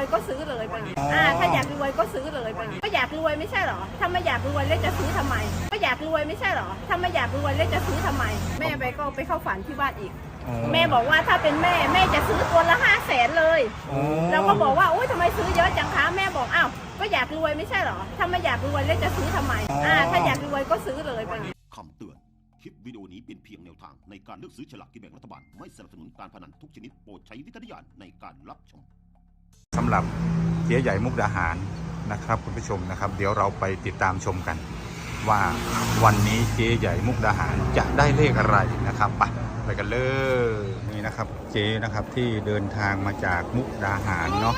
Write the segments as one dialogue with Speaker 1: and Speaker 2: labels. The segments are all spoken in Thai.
Speaker 1: วยก็ซื้อเลยไปอ่าถ้าอยากรวยก็ซื้อเลยไปก็อยากรวยไม่ใช่เหรอถ้าไม่อยากรวยแล้วจะซื้อทำไม ก็อยากรวยไม่ใช่เหรอถ้าไม่อยากรวยแล้วจะซื้อทำไม แม่ไปก็ไปเข้าฝันที่บ้านอีก
Speaker 2: อ๋อ
Speaker 1: แม่บอกว่าถ้าเป็นแม่แม่จะซื้อตัวละห้าแสนเลย
Speaker 2: อ๋อ
Speaker 1: เราก็บอกว่าโอ๊ยทำไมซื้อเยอะจังคะแม่บอกอ้าวก็อยากรวยไม่ใช่เหรอถ้าไม่อยากรวยแล้วจะซื้อทำไมอ่าถ้าอยากรวยก็ซื้อเลยไป
Speaker 3: คำเตือนคลิปวิดีโอนี้เป็นเพียงแนวทางในการเลือกซื้อฉลากกินแบ่งรัฐบาล ไม่สนับสนุนการพนันทุกชนิดโปรดใช้วิจารณญาณในการรับชม
Speaker 2: สำหรับเจ๊ใหญ่มุกดาหารนะครับคุณผู้ชมนะครับ เดี๋ยวเราไปติดตามชมกัน ว่าวันนี้เจ๊ใหญ่มุกดาหารจะได้เลขอะไรนะครับไปไปกันเลยนี่นะครับเจ๊นะครับที่เดินทางมาจากมุกดาหารเนาะ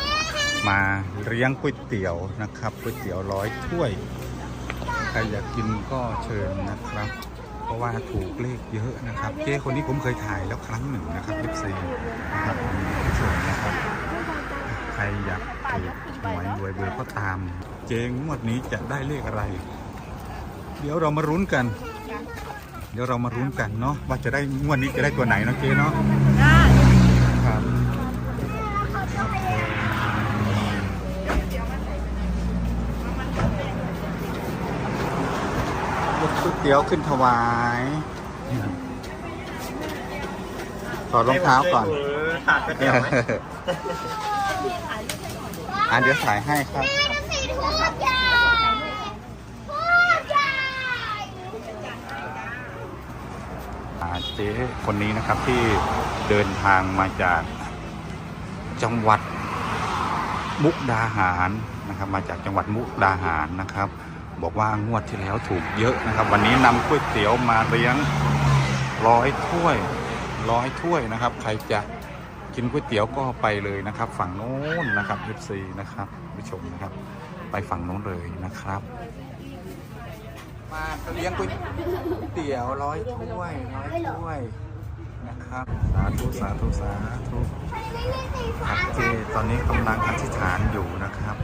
Speaker 2: มาเลี้ยงก๋วยเตี๋ยวนะครับก๋วยเตี๋ยวร้อยถ้วยใครอยากกินก็เชิญนะครับ เพราะว่าถูกเลขเยอะนะครับ เจ๊คนนี้ผมเคยถ่ายแล้วครั้งหนึ่งนะครับ FC นะครับคุณผู้ชมนะครับ รอยากถูกหวยรวยเบอร์ก็ตาม เจ๊งวดนี้จะได้เลขอะไร เดี๋ยวเรามารุ้นกัน เดี๋ยวเรามารุ้นกันเนาะว่าจะได้งวดนี้จะได้ตัวไหนเนาะเจ๊เนาะ
Speaker 1: ได้
Speaker 2: ครับยกก๋วยเตี๋ยวขึ้นถวายถอดรองเท้าก่อน
Speaker 4: ขาดก๋วยเตี๋ยวไหม
Speaker 2: อะเดี๋ยวถ่ายให้ครับอาเจ๊คนนี้นะครับที่เดินทางมาจากจังหวัดมุกดาหารนะครับ มาจากจังหวัดมุกดาหารนะครับ บอกว่างวดที่แล้วถูกเยอะนะครับ วันนี้นำก๋วยเตี๋ยวมาเลี้ยงร้อยถ้วยร้อยถ้วยนะครับ ใครจะ กินก๋วยเตี๋ยวก็ไปเลยนะครับ ฝั่งโน้นนะครับ FC นะครับผู้ชมนะครับ ไปฝั่งโน้นเลยนะครับ มาเลี้ยงก๋วยเตี๋ยวร้อยถ้วยร้อยถ้วยนะครับสาธุสาธุสาธุครับเจตอนนี้กำลังอธิษฐานอยู่นะครับ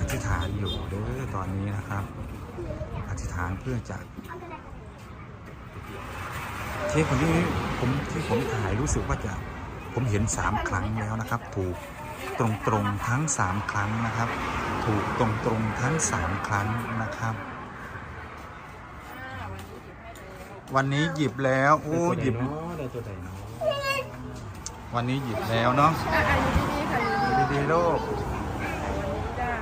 Speaker 2: อธิษฐานอยู่เด้อตอนนี้นะครับ อธิษฐานเพื่อจะเทปคนนี้ผมที่ผมถ่ายรู้สึกว่าจะ ผมเห็นสามครั้งแล้วนะครับ ถูกตรงตรงๆทั้งสามครั้งนะครับ ถูกตรงตรงๆทั้งสามครั้งนะครับ วันนี้หยิบแล้วโอ้หยิบ วันนี้หยิบแล้วเนาะ
Speaker 1: อะอะอยู่ดีๆค่ะอยู่ดี
Speaker 2: ดีๆโลก
Speaker 1: ๆได้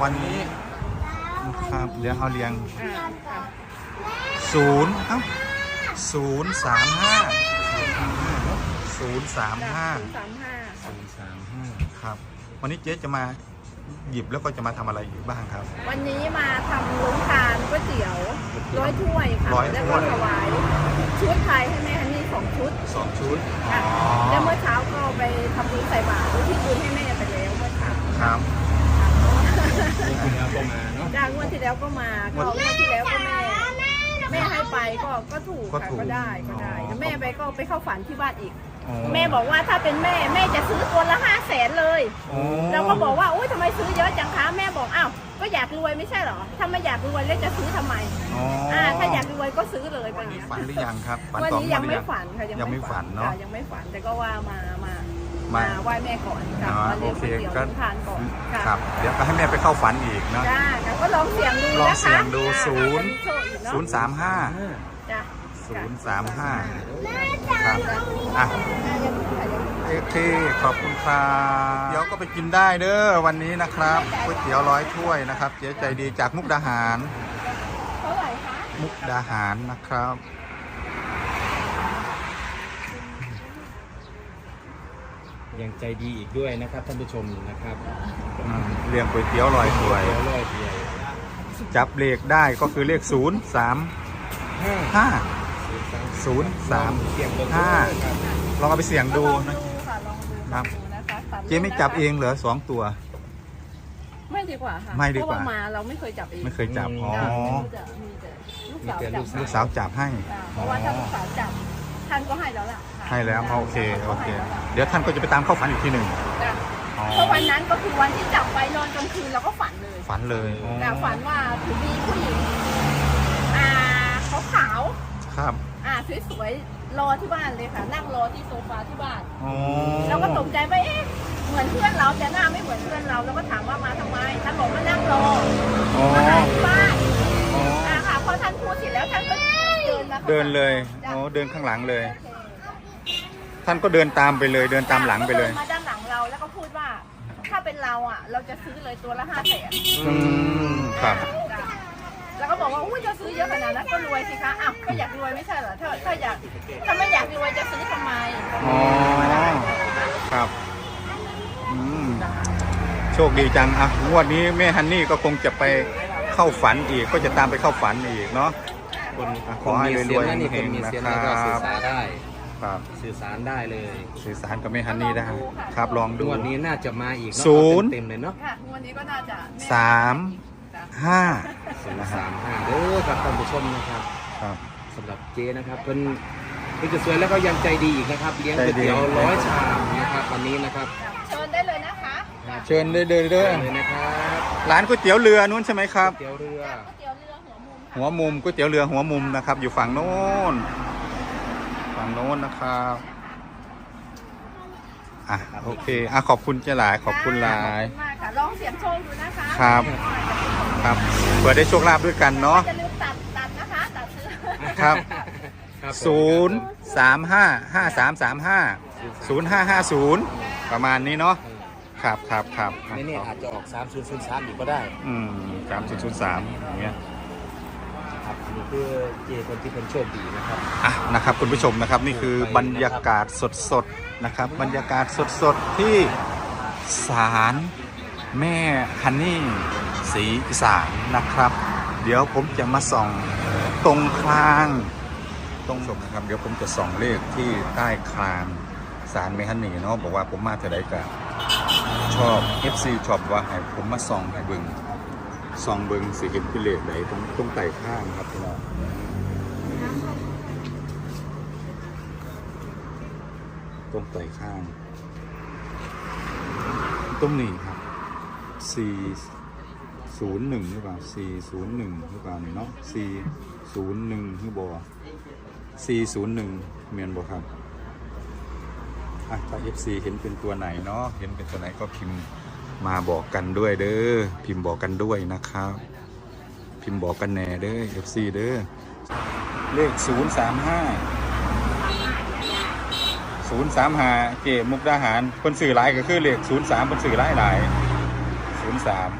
Speaker 2: วันนี้นะครับเดี๋ยวเอาเรียง
Speaker 1: อ่าค่ะ
Speaker 2: ศูนย์เอ้าศูนย์สามห้า ศูนย์สามห้า
Speaker 1: สามห้า
Speaker 2: ศูนย์สามห้าครับ วันนี้เจ๊จะมาหยิบแล้วก็จะมาทำอะไรอีกบ้างครับ
Speaker 1: วันนี้มาทำลุงทานก๋วยเตี๋ยวร้อยถ้วยค่ะ
Speaker 2: ร้อย
Speaker 1: แล้ว
Speaker 2: ถ้
Speaker 1: ก็
Speaker 2: วย
Speaker 1: ถวายชุดไทยให้แม่ฮันนี่สองชุด
Speaker 2: สองชุด
Speaker 1: ค่ะ
Speaker 2: อ๋อ
Speaker 1: แล้วเมื่อเช้าก็ไปทำบุญใส่บาตรอุที่บุญให้แม่ไปแล้วเมื่อเช้า
Speaker 2: ครับ
Speaker 4: คุณเอาประมาณเนาะ
Speaker 1: จ้างงวดที่แล้วก็มาก็งวดที่แล้วก็แม่แม่ให้ไปก็ก็ถูก
Speaker 2: ก็
Speaker 1: ค่ะ
Speaker 2: ถูก
Speaker 1: ก็ได้ก็ได้
Speaker 2: อ๋อ
Speaker 1: แล้วแม่ไปก็ไปเข้าฝันที่บ้านอีก
Speaker 2: อ๋อ
Speaker 1: แม่บอกว่าถ้าเป็นแม่แม่จะซื้อตัวละห้าแสนเลย
Speaker 2: อ๋อ
Speaker 1: เราก็บอกว่าโอ๊ยทำไมซื้อเยอะจังคะแม่บอกอ้าวก็อยากรวยไม่ใช่เหรอถ้าไม่อยากรวยแล้วจะซื้อทำไม
Speaker 2: อ๋อ
Speaker 1: อ่าถ้าอยากรวยก็ซื้อเลยไป
Speaker 2: วันนี้ฝันหรือยังครับฝัน
Speaker 1: วัน
Speaker 2: สอง
Speaker 1: นี้
Speaker 2: วั
Speaker 1: ยั
Speaker 2: น
Speaker 1: ง
Speaker 2: หรือ
Speaker 1: ไม่
Speaker 2: ยัง
Speaker 1: ฝันค่ะ
Speaker 2: ยังไม่ฝันเนอะ
Speaker 1: ค่ยังไม่ฝันแต่ก็ว่ามามา
Speaker 2: มา
Speaker 1: มาไหว้แม่ก่อนค่ะ
Speaker 2: อ๋อ
Speaker 1: มา
Speaker 2: โอ
Speaker 1: เลี้ยง
Speaker 2: เค
Speaker 1: ก๋วยเตี๋ยว
Speaker 2: ก็
Speaker 1: ทานก่อนค่ะ
Speaker 2: ครับเดี๋ยวก็ให้แม่ไปเข้าฝันอีกเนาะ
Speaker 1: จ้าค่ะก็ลองเสียงดู
Speaker 2: ลอง
Speaker 1: นะคะ
Speaker 2: เสี่ยงดู
Speaker 1: จ้า
Speaker 2: ศูนย์
Speaker 1: โชคอีกเนอะ
Speaker 2: ศูนย์สามห้า
Speaker 1: จ้า
Speaker 2: ศูนย์สามห้าครับอะโอเคขอบคุณครับเดี๋ยวก็ไปกินได้เด้อวันนี้นะครับก๋วยเตี๋ยวร้อยถ้วยนะครับเจ๊ใจดีจากมุกดาหาร
Speaker 1: เท่าไหร่คะ
Speaker 2: มุกดาหารนะครับ
Speaker 4: ยังใจดีอีกด้วยนะครับท่านผู้ชมนะครับ
Speaker 2: อืมเรียงก๋วยเตี๋ยวร้อยถ้วย
Speaker 4: เดี๋ยวรอยเดียว
Speaker 2: จับเลขได้ก็คือเลขศูนย์สาม
Speaker 4: ห้า
Speaker 2: ห้า ศูนย์สาม
Speaker 4: เสียงเบอร์
Speaker 2: ห้า
Speaker 4: ครับ
Speaker 2: ลองเอาไปเสี่ยงดู
Speaker 1: ลอง
Speaker 2: นะ
Speaker 1: ดูค่ะลองดู
Speaker 2: ครับ
Speaker 1: ลองดูนะคะตัด
Speaker 2: เจ๊ไม่จับเองเหรอสองตัว
Speaker 1: ไม่ดีกว่าค่ะ
Speaker 2: ไม่ดีกว่า
Speaker 1: เพระมาเราไม่เคยจับเอง
Speaker 2: ไม่เคยจับ อ๋อ
Speaker 1: จ้ะมีแต่มีแต่ลูกสาวจับ
Speaker 2: ลูกสาวจับให้
Speaker 1: จ้ะเพราะว่าถ้าลูกสาวจับท่านก็ให้แล้วล่ะค่ะ
Speaker 2: ให้แล้ว
Speaker 1: จ้ะ
Speaker 2: โอเค โอเค
Speaker 1: ท่านก็ให้แล้วล่ะ
Speaker 2: เดี๋ยวท่านก็จะไปตามเข้าฝันอีกทีหนึ่ง
Speaker 1: จ้ะ
Speaker 2: อ๋อ
Speaker 1: เพราะวันนั้นก็คือวันที่จับไปนอนกลางคืนเราก็ฝันเลย
Speaker 2: ฝันเลยอ๋อ
Speaker 1: แต่ฝันว่าถือมีผู้หญิงอ่าขาว
Speaker 2: ครับ
Speaker 1: ๆอ่าสวยๆรอที่บ้านเลยค่ะ นั่งรอที่โซฟาที่บ้าน
Speaker 2: อ๋อ
Speaker 1: เราก็ตกใจไปเอ๊ะเหมือนเพื่อนเราแต่หน้าไม่เหมือนเพื่อนเราแล้วก็ถามว่ามาทำไมท่านบอกว่านั่งรอ
Speaker 2: อ๋อ
Speaker 1: มาหาที่บ้าน
Speaker 2: อ๋อ
Speaker 1: อ่าค่ะพอท่านพูดเสร็จแล้วท่านก็เดินมาข้างหง
Speaker 2: เดินเลย
Speaker 1: จ้ะ
Speaker 2: อ๋อเดินข้างหลังเลย ท่านก็เดินตามไปเลย เดินตามหลังไปเลย
Speaker 1: มาด้านหลังเราแล้วก็พูดว่า ถ้าเป็นเราอะ เราจะซื้อเลยตัวละห้าแสน
Speaker 2: อืมครับ
Speaker 1: แล้วก็บอกว่าอุ้ยจะซื้อเยอะขนาดนั้นก็รวยสิคะอ้าวก็อยากรวยไม่ใช่เหรอถ้าถ้าอยากถ้าไม่อยากรวยจะซื้อทำไม
Speaker 2: อ๋อครับอืมโชคดีจังอะงวดนี้แม่ฮันนี่ก็คงจะไปเข้าฝันอีก ก็จะตามไปเข้าฝันอีกเนาะ
Speaker 4: คน
Speaker 2: อะ
Speaker 4: ค
Speaker 2: ขอนให้
Speaker 4: มีเสียงนะนี่
Speaker 2: รวยๆ
Speaker 4: คนมีเสียง
Speaker 2: เฮงๆ
Speaker 4: แล้วก็
Speaker 2: นะครับ
Speaker 4: สื่อสารได้
Speaker 2: ครับ
Speaker 4: สื่อสารได้เลย
Speaker 2: สื่อสารกับแม่ฮันนี่ได้ครับลองดู
Speaker 4: งวดนี้น่าจะมาอีกเนาะ
Speaker 2: ศูนย์
Speaker 4: เต็มๆเลยเนาะ
Speaker 1: ค่ะวันนี้ก็น่าจะแสา
Speaker 2: ม ห้า
Speaker 4: ศูนย์สามห้าเด้อครับท่านผู้ชมนะครับ
Speaker 2: ครับ
Speaker 4: สำหรับเจนะครับเพิ่นเพิ่นจะสวยแล้วก็ยังใจดีอีกนะครับเลี้ยง
Speaker 2: ใจ
Speaker 4: ก๋วย
Speaker 2: ดี
Speaker 4: เตี๋ยวร้อยชามนะครับวันนี้นะครับ
Speaker 1: เชิญได้เลยนะคะ
Speaker 2: เชิญเด้อเด้อเด้อ
Speaker 4: เลยนะครับ
Speaker 2: ร้านก๋วยเตี๋ยวเรือนู้นใช่ไหมครับ
Speaker 4: ก๋วยเตี๋ยวเรือ
Speaker 1: ก๋วยเตี๋ยวเรือหัวมุมค่ะ
Speaker 2: หัวมุมก๋วยเตี๋ยวเรือหัวมุมนะครับ อยู่ฝั่งโน้นฝั่งโน้นนะครับอะโอเคอะขอบคุณเจ้าหลายขอบคุณหลาย
Speaker 1: ขอบคุณมากค่ะลองเสียงโชคดูนะคะ
Speaker 2: ครับ ครับเผื่อได้โชคลาภด้วยกันเนาะ
Speaker 1: อย่าลืมตัดตัดนะคะตัดซื้อ
Speaker 2: ครับ
Speaker 4: ครับผม
Speaker 2: ศูนย์สามห้าห้าสามสามห้าศูนย์ห้าห้าศูนย์ประมาณนี้เนาะครับครับครับ
Speaker 4: ไม่แน่อาจจะออก 3 0 0 3อีกก็ได้
Speaker 2: อืมสามศูนย์ศูนย์สามอย่างเงี้ย
Speaker 4: ครับนี่คือเจคนที่เป็นโชคดีนะครับ
Speaker 2: อะนะครับคุณผู้ชมนะครับนี่คือบรรยากาศสดๆนะครับ บรรยากาศสดๆที่ศาลแม่ฮันนี่ ศรีอีสานนะครับ เดี๋ยวผมจะมาส่องตรงคลางตรงศพนะครับ เดี๋ยวผมจะส่องเลขที่ใต้คลางศาลแม่ฮันนีเนาะบอกว่าผมมาเท่าไดกันชอบ FC ชอบว่าให้ผมมาส่องให้เบิงส่องเบิงสิเห็นเป็นเลขไหนตรงตรงไต่ข้างครับพี่น้องตรงไต่ข้างตรงนี้ครับ 401หรือเปล่า401หรือเปล่านี่เนาะ401หรือบ่401เมียนบ่ครับอะถ้า FC เห็นเป็นตัวไหนเนาะเห็นเป็นตัวไหนก็พิมพ์มาบอกกันด้วยเด้อพิมพ์บอกกันด้วยนะครับพิมพ์บอกกันแน่เด้อ FC เด้อเลข 035ศูนย์สามหาเกมุกดาหารคนสื่อหลายก็คือเลขศูนย์สามคนสื่อหลายหลายศูนย์สาม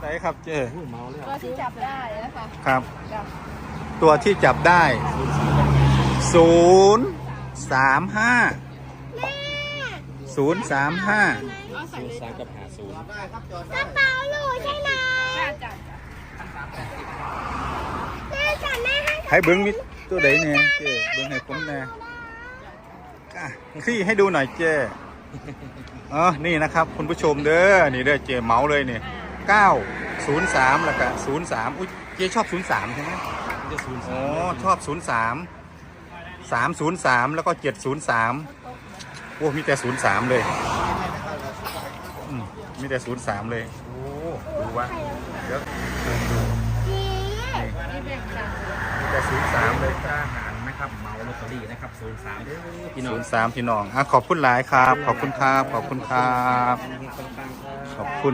Speaker 2: ไหนครับเจ้
Speaker 4: ผู้เมาแล้ว
Speaker 1: ตัวที่จับได้นะคะ
Speaker 2: ครับ
Speaker 1: จับ
Speaker 2: ตัวที่จับได้ศูนย์สามห้าศูนย์สามห้า
Speaker 1: เอาใส่
Speaker 4: ศูน
Speaker 1: เลย
Speaker 4: ย์สามกับหาศูนย์
Speaker 1: กระเป๋าหนูใช่ไหมจ้าจ้า
Speaker 2: ให้เบิ้งมิตัวไหนเนี่ยเจ้เบิ้งให้ผมแน่อะคลี่ให้ดูหน่อยเจ้เออนี่นะครับ คุณผู้ชมเด้อนี่เด้อเจ้เมาเลยเนี่ย เก้าศูนย์สามแล้วก็ศูนย์สามอุ้ยเจ้ชอบศูนย์สามใช่ไหม
Speaker 4: จะศูนย์
Speaker 2: อ๋
Speaker 4: สา
Speaker 2: อ
Speaker 4: ม
Speaker 2: ชอบ03 303แล้วก็703โอ้มีแต่03เลยอืมมีแต่03เลยโอ้ดูวะเดี๋ยวนี่
Speaker 1: นี่เป็นค่ะ
Speaker 2: มีแต่03เลย
Speaker 4: ทหารนะครับเมาลอตเตอรี่นะครับศูนย์สามเด้อพี่น้อง
Speaker 2: 03พี่น้องอะขอบคุณหลายครับ ขอบคุณครับ ขอบคุณครับ
Speaker 4: ปังๆครับ
Speaker 2: ขอบคุณ